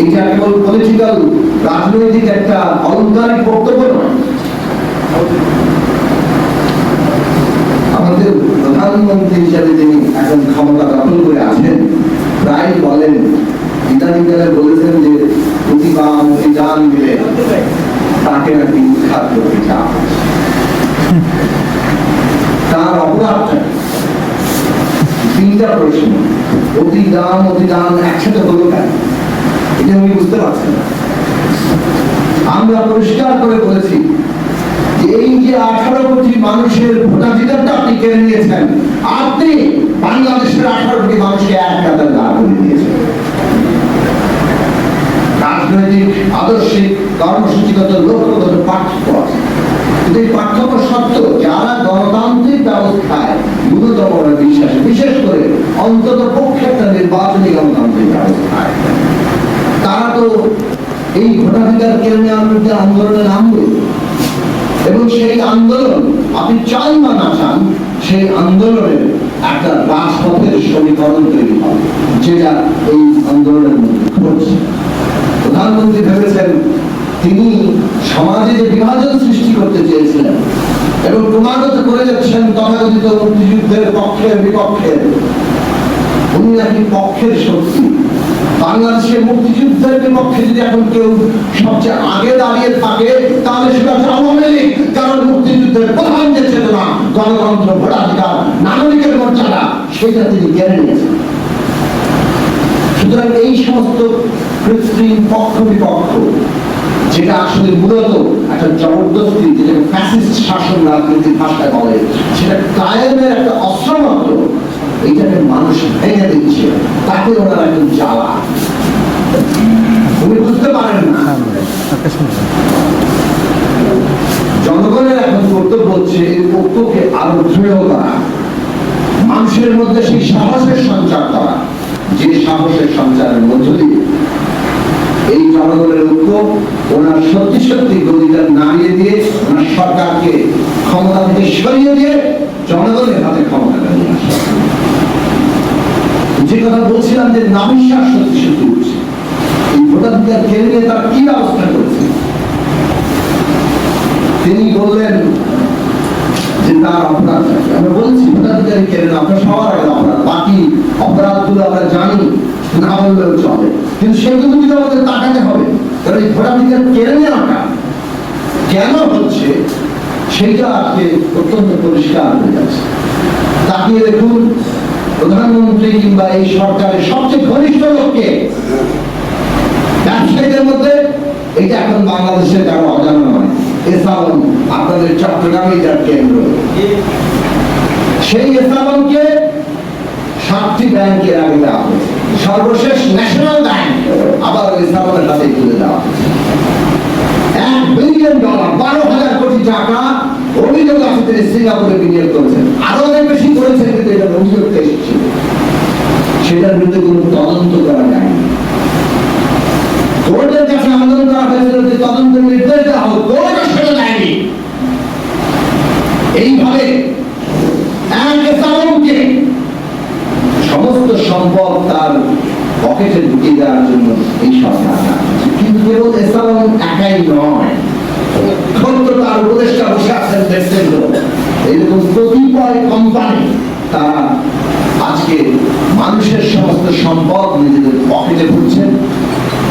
এটা কেবল পলিটিক্যাল রাজনৈতিক একটা অলংকারিক বক্তব্য নয়। আমাদের প্রধানমন্ত্রী হিসাবে যিনি এখন ক্ষমতা দখল করে আছেন, প্রায় বলেন ইদানিং বলেছেন যে, প্রতিবাদ জান দিলে তাকে নাকি উৎখাত করতে চান তার অপরাধটা? তিনটা প্রশ্ন। অতিদান অতিদান একসাথে হলো কেন? এটা বুঝতে না। আমরা পরিষ্কার করে বলেছি এই যে আঠারো কোটি মানুষের ভোটাধিকারটা আপনি কেড়ে নিয়েছেন, আপনি বাংলাদেশের আঠারো কোটি মানুষকে এক কাতার দাঁড় করে দিয়েছেন। রাজনৈতিক, আদর্শিক, কর্মসূচিগত লক্ষ্যগত পার্থক্য আছে। কিন্তু এই পার্থক্য সত্ত্বেও যারা গণতান্ত্রিক ব্যবস্থায় ন্যূনতম বিশ্বাস, বিশেষ করে অন্তত পক্ষে একটা নির্বাচনী গণতান্ত্রিক ব্যবস্থায় তারা তো এই ভোটাধিকার আন্দোলনে নামবে এবং সেই আন্দোলন, আপনি চান বা না চান, সেই আন্দোলনের একটা রাজপথের সমীকরণ তৈরি হবে, যেটা এই আন্দোলনের মধ্যে ঘটছে। প্রধানমন্ত্রী ভেবেছেন, তিনি সমাজে যে বিভাজন সৃষ্টি করতে চেয়েছিলেন এবং ক্রমাগত করে যাচ্ছেন তথাকথিত মুক্তিযুদ্ধের পক্ষের বিপক্ষের উনি পক্ষের শক্তি বাংলাদেশের মুক্তিযুদ্ধের বিপক্ষে যদি এখন কেউ সবচেয়ে আগে দাঁড়িয়ে থাকে, তাহলে সেটা হচ্ছে আওয়ামী লীগ, কারণ মুক্তিযুদ্ধের প্রধান যে চেতনা, গণতন্ত্র, ভোটাধিকার, নাগরিকের মর্যাদা, সেটা তিনি কেড়ে নিয়েছেন। সুতরাং এই সমস্ত কৃত্রিম পক্ষ বিপক্ষ, যেটা আসলে মূলত একটা জবরদস্তি, যেটাকে ফ্যাসিস্ট শাসন রাজনীতির ভাষায় বলে, সেটা কায়েমের একটা অস্ত্র মাত্র জনগণের এখন কর্তব্য হচ্ছে এই ঐক্যকে আরও দৃঢ় করা। মানুষের মধ্যে সেই সাহসের সঞ্চার করা। যে সাহসের সঞ্চারের মধ্য দিয়ে। এই জনগণের ঐক্য ওনার সত্যি সত্যি গদিটা নামিয়ে দিয়ে ওনার সরকারকে ক্ষমতা থেকে সরিয়ে দিয়ে জনগণের হাতে ক্ষমতাটা নিয়ে আসা। কথা বলছিলাম যে নাবিশ্বাস এই ভোটাধিকার কেড়ে নিয়ে তারা কি করেছে? তিনি বললেন যে তার অপরাধ আমরা বলছি ভোটাধিকারী কেড়ে না আপনার সবার আগে অপরাধ। বাকি অপরাধগুলো আমরা জানি, না বললেও চলে। কিন্তু সেগুলো কিন্তু আমাদের তাকাতে হবে। কারণ এই ভোটাধিকার কেড়ে নেওয়াটা কেন হচ্ছে, সেইটা আজকে অত্যন্ত পরিষ্কার হয়ে যাচ্ছে। তাকিয়ে দেখুন প্রধানমন্ত্রী কিংবা এই সরকারের সবচেয়ে ঘনিষ্ঠ লোককে ব্যবসায়ীদের মধ্যে, এটা এখন বাংলাদেশের কারও অজানা নয়। এসালন আপনাদের চট্টগ্রামে যার কেন্দ্র। সেই এসালনকে সাতটি ব্যাংকের আগে দেওয়া হয়েছে। সর্বশেষ ন্যাশনাল ব্যাংক আবার এসালনের হাতে তুলে দেওয়া এক বিলিয়ন ডলার, বারো হাজার কোটি টাকা অভিযোগ আছে তিনি সিঙ্গাপুরে বিনিয়োগ করেছেন আরও অনেক বেশি করেছেন কিন্তু এটা অভিযোগ এসেছিল সেটার বিরুদ্ধে কোনো তদন্ত করা যায়নি কোর্টের কাছে করা হয়েছিল যে তদন্ত নির্দেশ দেওয়া হোক সেটা দেয়নি এইভাবে সমস্ত সম্পদ তার পকেটে ঢুকিয়ে দেওয়ার জন্য এই সরকার কিন্তু কেবল একাই নয় তার উপদেষ্টা বসে আছেন, দেখছেন এইরকম কতিপয় কোম্পানি তারা আজকে মানুষের সমস্ত সম্পদ নিজেদের পকেটে ভরছেন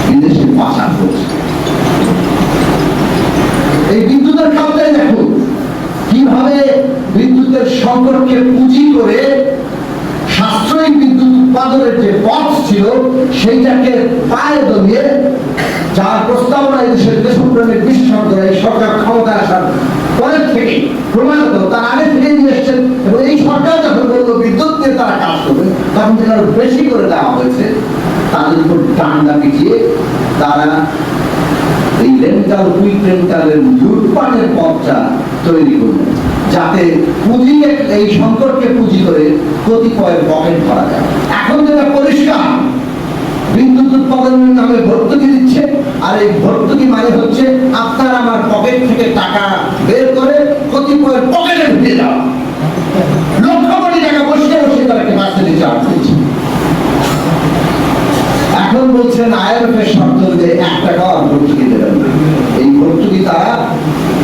বিদেশে পাচার করছে। এই বিদ্যুতের খাতটাই দেখুন, কীভাবে বিদ্যুতের সংকটকে পুঁজি করে সাশ্রয়ী বিদ্যুৎ উৎপাদনের যে পথ ছিল, সেইটাকে পায়ে দমিয়ে যার প্রস্তাবনা এই দেশের দেশপ্রেমিক বিশেষজ্ঞরা এই সরকার ক্ষমতা আসার পরের থেকে ক্রমাগত তার আগে থেকে নিয়ে এসছেন এবং এই সরকার যখন বলল বিদ্যুৎ নিয়ে তারা কাজ করবে তখন থেকে আরও বেশি করে দেওয়া হয়েছে তাদের উপর ডান্ডা পিটিয়ে তারা এই রেন্টাল, কুইক রেন্টালের লুটপাটের পথটা তৈরি করলেন, যাতে পুঁজিকে, এই সংকটকে পুঁজি করে কতিপয় পকেট ভরা যায়। এখন যেটা পরিষ্কার, বিদ্যুৎ উৎপাদনের নামে ভর্তুকি দিচ্ছে, আর এই ভর্তুকি মানে হচ্ছে আপনার আমার পকেট থেকে টাকা বের করে কতিপয় পকেটে ঢুকিয়ে দেওয়া লক্ষ কোটি টাকা বসে বসে তারা ক্যাপাসিটি চার্জ দিচ্ছে এখন বলছেন আইএমএফ এর শর্ত যে এক টাকা আর ভর্তুকি দেবেন না এই ভর্তুকি তারা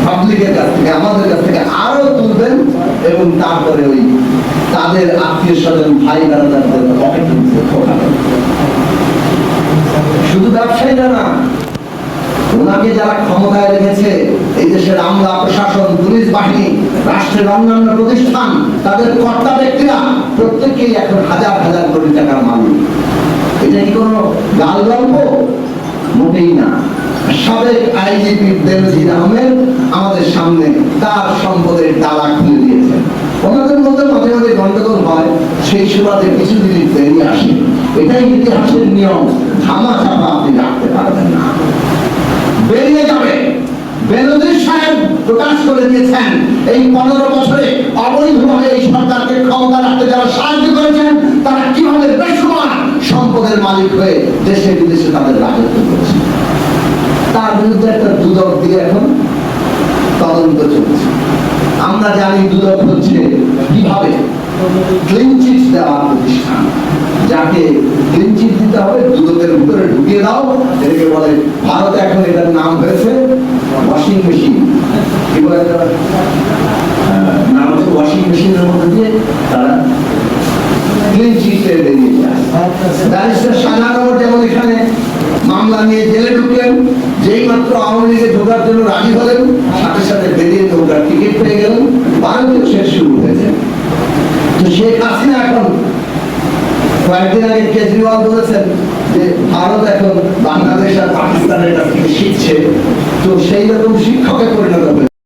পাবলিকের কাছ থেকে আমাদের কাছ থেকে আরও তুলবেন এবং তারপরে ওই তাদের আত্মীয় স্বজন ভাই পকেটে শুধু ব্যবসায়ীরা না, ওনাকে যারা ক্ষমতায় রেখেছে, এই দেশের আমলা, প্রশাসন, পুলিশ বাহিনী, রাষ্ট্রের অন্যান্য প্রতিষ্ঠান, তাদের কর্তা ব্যক্তিরা প্রত্যেকেই এখন হাজার হাজার কোটি টাকার মালিক। এটা কি কোনো গাল গল্প? মোটেই না। সাবেক আইজিপি বেনজির আহমেদ আমাদের সামনে তার সম্পদের ডালা খুলে দিয়েছেন ওনাদের মধ্যে মাঝে মাঝে গন্ডগোল হয় সুবাদে কিছু জিনিস বেরিয়ে আসে, এটাই ইতিহাসের নিয়ম ধামা চাপা আপনি রাখতে পারবেন না। বেরিয়ে যাবে। বেনজির সাহেব প্রকাশ করে দিয়েছেন, এই পনেরো বছরে অবৈধভাবে এই সরকারকে ক্ষমতা রাখতে যারা সাহায্য করেছেন, তারা কীভাবে বেসমান সম্পদের মালিক হয়ে দেশে বিদেশে তাদের রাজত্ব করছে তার বিরুদ্ধে একটা দুদক দিয়ে এখন তদন্ত চলছে। আমরা জানি দুদক হচ্ছে, কীভাবে? ক্লিন চিট দেওয়ার প্রতিষ্ঠান। যাকে ক্লিন চিট দিতে হবে দুদকের ভিতরে ঢুকিয়ে দাও। এটাকে বলে, ভারতে এখন এটার নাম হয়েছে ওয়াশিং মেশিন কি বলে নাম হচ্ছে ওয়াশিং মেশিনের মধ্যে দিয়ে তারা ক্লিন চিটে বেরিয়ে যায়। ব্যারিস্টার যেমন এখানে মামলা নিয়ে জেলে ঢুকলেন, যেই মাত্র আওয়ামী লীগে ঢোকার জন্য রাজি হলেন, সাথে সাথে বেরিয়ে ঢোকার টিকিট পেয়ে গেলেন, ভারতীয় শেষ শুরু হয়েছে। তো শেখ হাসিনা এখন কয়েকদিন আগে কেজরিওয়াল বলেছেন যে ভারত এখন বাংলাদেশ আর পাকিস্তানের কাছ থেকে শিখছে। তো সেই রকম শিক্ষকে পরিণত হয়েছে।